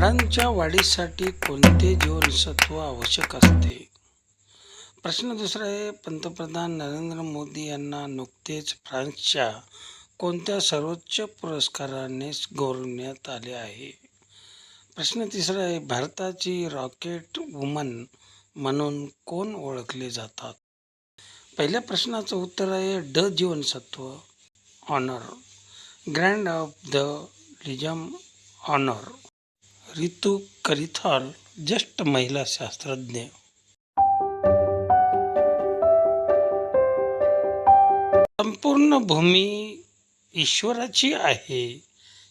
झाडांच्या वाढीसाठी कोणते जीवनसत्व आवश्यक असते? प्रश्न दुसरा आहे पंतप्रधान नरेंद्र मोदी यांना नुकतेच फ्रान्सच्या कोणत्या सर्वोच्च पुरस्काराने गौरवण्यात आले आहे? प्रश्न तिसरा आहे भारताची रॉकेट वुमन म्हणून कोण ओळखले जातात? पहिल्या प्रश्नाचं उत्तर आहे ड जीवनसत्व ऑनर ग्रँड ऑफ द लिजम ऑनर रितू करिथॉल ज्येष्ठ महिला शास्त्रज्ञ. संपूर्ण भूमी ईश्वराची आहे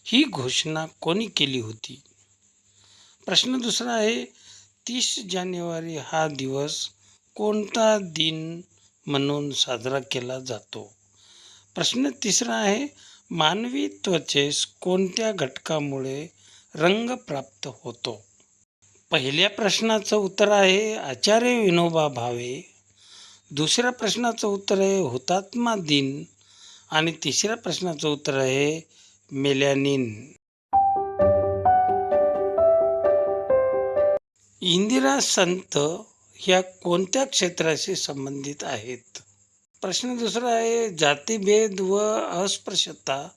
ही घोषणा कोणी केली होती? प्रश्न दुसरा आहे तीस जानेवारी हा दिवस कोणता दिन म्हणून साजरा केला जातो? प्रश्न तिसरा आहे मानवी त्वचेस कोणत्या घटकामुळे रंग प्राप्त होतो. पहिल्या प्रश्नाचं उत्तर आहे आचार्य विनोबा भावे. दुसऱ्या प्रश्नाचं उत्तर आहे हुतात्मा दिन. आणि तिसऱ्या प्रश्नाचं उत्तर आहे मेलॅनिन इंदिरा संत ह्या कोणत्या क्षेत्राशी संबंधित आहेत? प्रश्न दुसरा आहे जातीभेद व अस्पृश्यता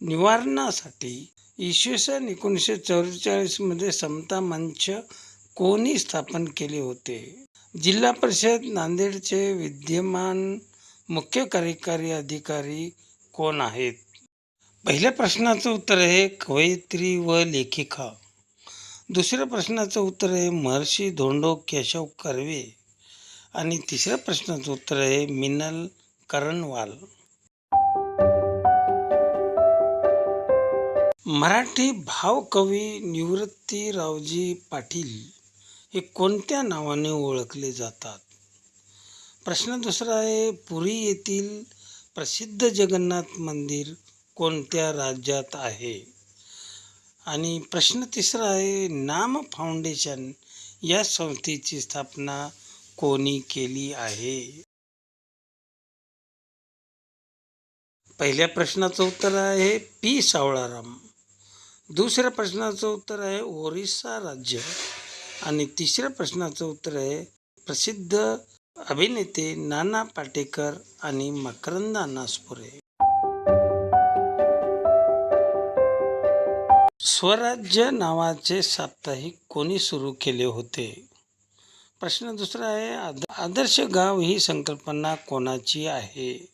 निवारणासाठी. इसवी सन एकोणीसशे चौवेचाळीसमध्ये समता मंच कोणी स्थापन केले होते? जिल्हा परिषद नांदेडचे विद्यमान मुख्य कार्यकारी अधिकारी कोण आहेत? पहिल्या प्रश्नाचं उत्तर आहे कवयित्री व लेखिका. दुसऱ्या प्रश्नाचं उत्तर आहे महर्षी धोंडो केशव कर्वे. आणि तिसऱ्या प्रश्नाचं उत्तर आहे मिनल करणवाल. मराठी भावकवी निवृत्तीरावजी पाटील हे कोणत्या नावाने ओळखले जातात? प्रश्न दुसरा आहे पुरी येथील प्रसिद्ध जगन्नाथ मंदिर कोणत्या राज्यात आहे? आणि प्रश्न तिसरा आहे नाम फाउंडेशन या संस्थेची स्थापना कोणी केली आहे? पहिल्या प्रश्नाचं उत्तर आहे पी सावळाराम. दुसऱ्या प्रश्नाचं उत्तर आहे ओरिसा राज्य. आणि तिसऱ्या प्रश्नाचं उत्तर आहे प्रसिद्ध अभिनेते नाना पाटेकर आणि मकरंदा नासपुरे. स्वराज्य नावाचे साप्ताहिक कोणी सुरू केले होते? प्रश्न दुसरा आहे आद आदर्श गाव ही संकल्पना कोणाची आहे?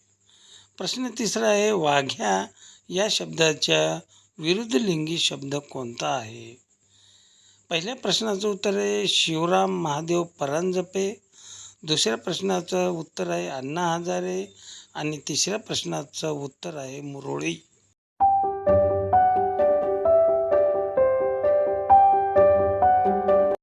प्रश्न तिसरा आहे वाघ्या या शब्दाच्या विरुद्धलिंगी शब्द कोणता आहे? पहिल्या प्रश्नाचं उत्तर आहे शिवराम महादेव परांजपे. दुसऱ्या प्रश्नाचं उत्तर आहे अण्णा हजारे. आणि तिसऱ्या प्रश्नाचं उत्तर आहे मुरोळी.